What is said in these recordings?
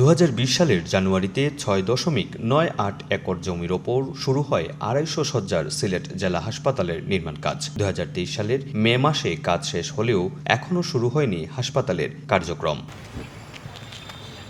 দু হাজার বিশ সালের জানুয়ারিতে ছয় দশমিক নয় আট একর জমির ওপর শুরু হয় আড়াইশো সজ্জার সিলেট জেলা হাসপাতালের নির্মাণ কাজ। দুহাজার তেইশ সালের মে মাসে কাজ শেষ হলেও এখনও শুরু হয়নি হাসপাতালের কার্যক্রম।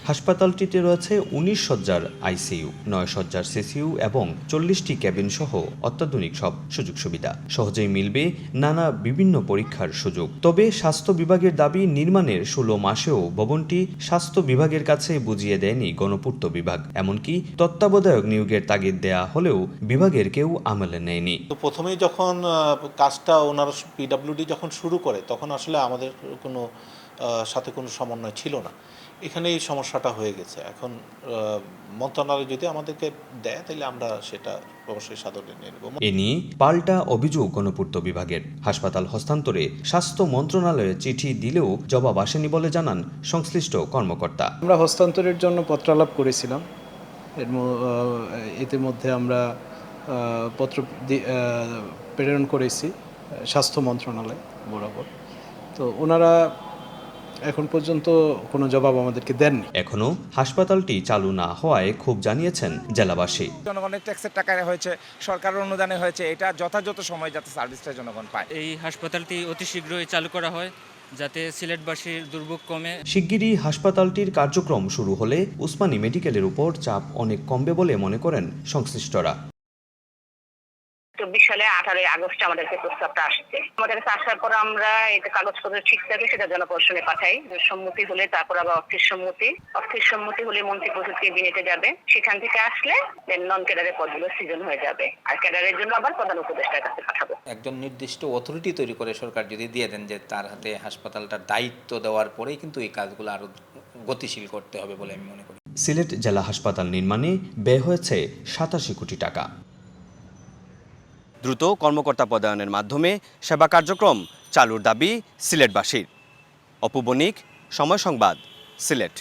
হাসপাতালটিতে রয়েছে উনিশ সজ্জার আইসিইউ, নয় সজ্জার সিসিইউ এবং চল্লিশটি ক্যাবিন সহ অত্যাধুনিক সব সুযোগ সুবিধা। সহজেই মিলবে নানা বিভিন্ন পরীক্ষার সুযোগ। তবে স্বাস্থ্য বিভাগের দাবি, নির্মাণের ষোলো মাসেও ভবনটি স্বাস্থ্য বিভাগের কাছে বুঝিয়ে দেয়নি গণপূর্ত বিভাগ। এমনকি তত্ত্বাবধায়ক নিয়োগের তাগিদ দেয়া হলেও বিভাগের কেউ আমলে নেয়নি। তো প্রথমেই যখন কাজটা ওনার পিডাব্লিউডি যখন শুরু করে, তখন আসলে আমাদের কোনো সাথে কোনো সমন্বয় ছিল না। এখানে এই সমস্যাটা হয়ে গেছে। এখন মন্ত্রণালয় যদি আমাদেরকে দেয় তাহলে আমরা সেটা অবশ্যই সাদরে নিয়ে নেব। এ নিয়ে পাল্টা অভিযোগ গণপূর্ত বিভাগের হাসপাতাল হস্তান্তরে স্বাস্থ্য মন্ত্রণালয়ে চিঠি দিলেও জবাব আসেনি বলে জানান সংশ্লিষ্ট কর্মকর্তা। আমরা হস্তান্তরের জন্য পত্রালাপ করেছিলাম। এর ম- আহ, ইতিমধ্যে আমরা পত্র প্রেরণ করেছি স্বাস্থ্য মন্ত্রণালয় বরাবর। তো ওনারা এখন পর্যন্ত কোনো জবাব আমাদেরকে দেননি। এখনও হাসপাতালটি চালু না হওয়ায় ক্ষোভ জানিয়েছেন জেলাবাসী। জনগণের ট্যাক্সের টাকায় হয়েছে সরকারের অনুদানে হয়েছে এটা যথাযথ সময় যাতে সার্ভিসটা জনগণ পায়। এই হাসপাতালটি অতি শীঘ্রই চালু করা হয় যাতে সিলেটবাসীর দুর্ভোগ কমে। শিগগিরই হাসপাতালটির কার্যক্রম শুরু হলে উসমানী মেডিকেলের উপর চাপ অনেক কমবে বলে মনে করেন সংশ্লিষ্টরা। চব্বিশ সালে আঠারোই আগস্ট আমাদেরকে প্রস্তাবটা আসছে। আমাদের কাছে আসার পর আমরা এটা কাগজপত্র ঠিক থাকে সেটা জনপ্রশনে পাঠাই। সম্মতি হলে তারপর আবার অস্থির সম্মতি। অস্থির সম্মতি হলে মন্ত্রী পরিষদ ক্যাবিনেটে যাবে। সেখান থেকে আসলে দেন নন ক্যাডারের পদগুলো সৃজন হয়ে যাবে। আর ক্যাডারের জন্য আবার প্রধান উপদেষ্টার কাছে পাঠাবো। একজন নির্দিষ্ট অথরিটি তৈরি করে সরকার যদি দিয়ে দেন যে তার হাতে হাসপাতালটার দায়িত্ব দেওয়ার পরেই কিন্তু এই কাজগুলো আরও গতিশীল করতে হবে বলে আমি মনে করি। সিলেট জেলা হাসপাতাল নির্মাণে ব্যয় হয়েছে সাতাশি কোটি টাকা। দ্রুত কর্মকর্তা পদায়নের মাধ্যমে সেবা কার্যক্রম চালুর দাবি সিলেটবাসীর। অপু বণিক সময় সংবাদ সিলেট।